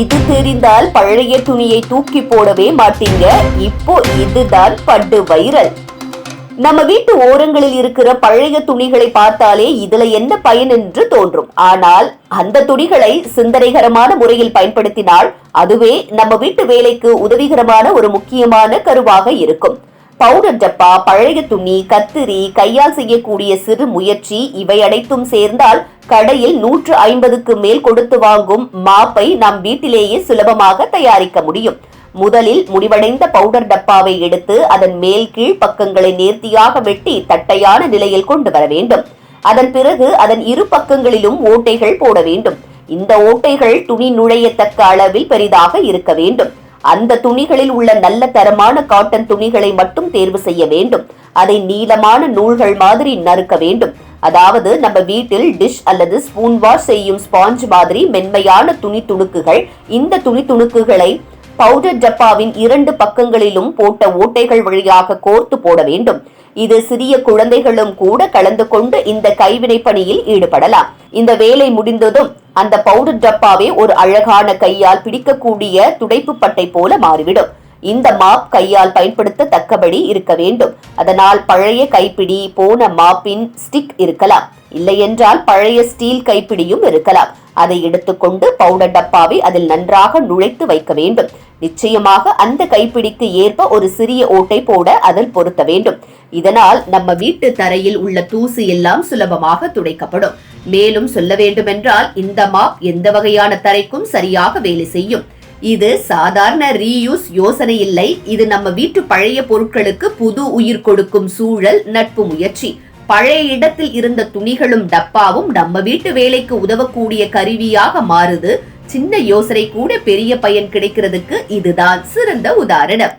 இது தெரிந்தால் பழைய துணியை தூக்கி போடவே மாட்டீங்க. இப்போ இதுதான் பட்டு வைரல். நம்ம வீட்டு ஓரங்களில் இருக்கிற பழைய துணிகளை பார்த்தாலே இதுல என்ன பயன் என்று தோன்றும். ஆனால் அந்த துணிகளை சிந்தனைகரமான முறையில் பயன்படுத்தினால் அதுவே நம்ம வீட்டு வேலைக்கு உதவிகரமான ஒரு முக்கியமான கருவாக இருக்கும். பவுடர் டப்பா பழைய துணி கத்திரி கையால் செய்யக்கூடிய சிறு முயற்சி இவை அனைத்தும் சேர்ந்தால் கடையில் நூற்று ஐம்பதுக்கு மேல் கொடுத்து வாங்கும் மாப்பை நம் வீட்டிலேயே சுலபமாக தயாரிக்க முடியும். முதலில் முடிவடைந்த பவுடர் டப்பாவை எடுத்து அதன் மேல் கீழ் பக்கங்களை நேர்த்தியாக வெட்டி தட்டையான நிலையில் கொண்டு வர வேண்டும். அதன் பிறகு அதன் இரு பக்கங்களிலும் ஓட்டைகள் போட வேண்டும். இந்த ஓட்டைகள் துணி நுழையத்தக்க அளவில் பெரிதாக இருக்க வேண்டும். அந்த துணிகளில் உள்ள நல்ல தரமான காட்டன் துணிகளை மட்டும் தேர்வு செய்ய வேண்டும். அதை நீளமான நூல்கள் மாதிரி நறுக்க வேண்டும். அதாவது நம்ம வீட்டில் டிஷ் அல்லது ஸ்பூன் வாஷ் செய்யும் ஸ்பாஞ்ச் மாதிரி மென்மையான துணி துணுக்குகள் இந்த துணி துணுக்குகளை பவுடர் டப்பாவின் இரண்டு பக்கங்களிலும் போட்ட ஓட்டைகள் வழியாக கோர்த்து போட வேண்டும். இது சிறிய குழந்தைகளும் கூட கலந்து கொண்டு இந்த கைவினை பணியில் ஈடுபடலாம். இந்த வேலை முடிந்ததும் அந்த பவுடர் டப்பாவே ஒரு அழகான கையால் பிடிக்கக்கூடிய துடைப்பு பட்டை போல மாறிவிடும். இந்த மாப் கையால் பயன்படுத்த தக்கபடி இருக்க வேண்டும். அதனால் பழைய கைப்பிடி போன மாப்பின் ஸ்டிக் இருக்கலாம். இல்லையென்றால் பழைய ஸ்டீல் கைப்பிடியும் இருக்கலாம். அதை எடுத்துக்கொண்டு பவுடர் டப்பாவை அதில் நன்றாக நுழைத்து வைக்க வேண்டும். நிச்சயமாக அந்த கைப்பிடிக்கு ஏற்ப ஒரு சிறிய ஓட்டை போட அதில் பொருத்த வேண்டும். இதனால் நம்ம வீட்டு தரையில் உள்ள தூசு எல்லாம் சுலபமாக துடைக்கப்படும். மேலும் சொல்ல வேண்டுமென்றால் இந்த மாப் எந்த வகையான தரைக்கும் சரியாக வேலை செய்யும். இது சாதாரண ரீயூஸ் யோசனை இல்லை. இது நம்ம வீட்டு பழைய பொருட்களுக்கு புது உயிர் கொடுக்கும் சூழல் நட்பு முயற்சி. பழைய இடத்தில் இருந்த துணிகளும் டப்பாவும் நம்ம வீட்டு வேலைக்கு உதவக்கூடிய கருவியாக மாறுது. சின்ன யோசனை கூட பெரிய பயன் கிடைக்கிறதுக்கு இதுதான் சிறந்த உதாரணம்.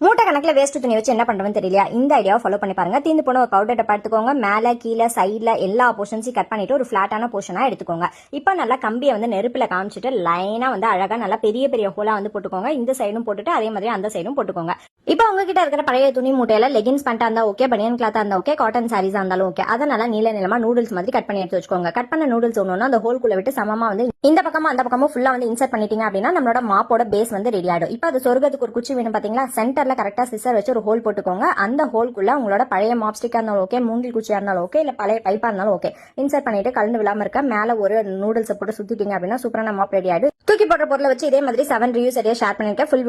மூட்டை கணக்கில் வேஸ்ட் துணி வச்சு என்ன பண்ணுறதுன்னு தெரியல இந்த ஐடியாவை ஃபாலோ பண்ணி பாருங்க. தீந்து போன ஒரு பவுடர் டப்பா எடுத்துக்கோங்க மேலே கீழே சைடில் எல்லா போர்ஷன்ஸையும் கட் பண்ணிட்டு ஒரு ஃப்ளாட்டான போர்ஷனாக எடுத்துக்கோங்க. இப்போ நல்லா கம்பியை வந்து நெருப்பில் காமிச்சிட்டு லைனாக வந்து அழகாக நல்லா பெரிய பெரிய ஹோலாக வந்து போட்டுக்கோங்க. இந்த சைடும் போட்டுட்டு அதே மாதிரி அந்த சைடும் போட்டுக்கோங்க. இப்போ உங்ககிட்ட இருக்கிற பழைய துணி மூட்டையில லெகின்ஸ் பேண்டா இருந்தால் ஓகே பனியன் கிளாத்தாக இருந்தால் ஓகே காட்டன் சாரீஸா இருந்தாலும் ஓகே அதை நல்லா நீல நிலமா நூடுல்ஸ் மாதிரி கட் பண்ணி எடுத்து வச்சுக்கோங்க. கட் பண்ண நூடுல்ஸ் ஒன்று அந்த ஹோல்குள்ள விட்டு சமமாக வந்து இந்த பக்கமும் அந்த பக்கமும் ஃபுல்லாக வந்து இன்சர்ட் பண்ணிட்டீங்க அப்படின்னா நம்மளோட மாப்போட பேஸ் வந்து ரெடி ஆகிடும் இப்போ அது சொர்க்கத்துக்கு ஒரு குச்சி வேணும் பார்த்தீங்களா சென்டர் சென்டர்ல கரெக்டா சிசர் வச்சு ஒரு ஹோல் போட்டுக்கோங்க. அந்த ஹோல்குள்ள உங்களோட பழைய மாப் ஸ்டிக்கா இருந்தாலும் ஓகே மூங்கில் குச்சியா இருந்தாலும் ஓகே இல்ல பழைய பைப்பா இருந்தாலும் ஓகே இன்சர்ட் பண்ணிட்டு கலந்து விழாம இருக்க மேல ஒரு நூடுல்ஸ் போட்டு சுத்திட்டீங்க அப்படின்னா சூப்பரான மாப் ரெடி ஆயிடும் தூக்கி போடுற பொருளை வச்சு இதே மாதிரி செவன் ரிவ்யூஸ் ஷேர் பண்ணிருக்கேன். ஃபுல்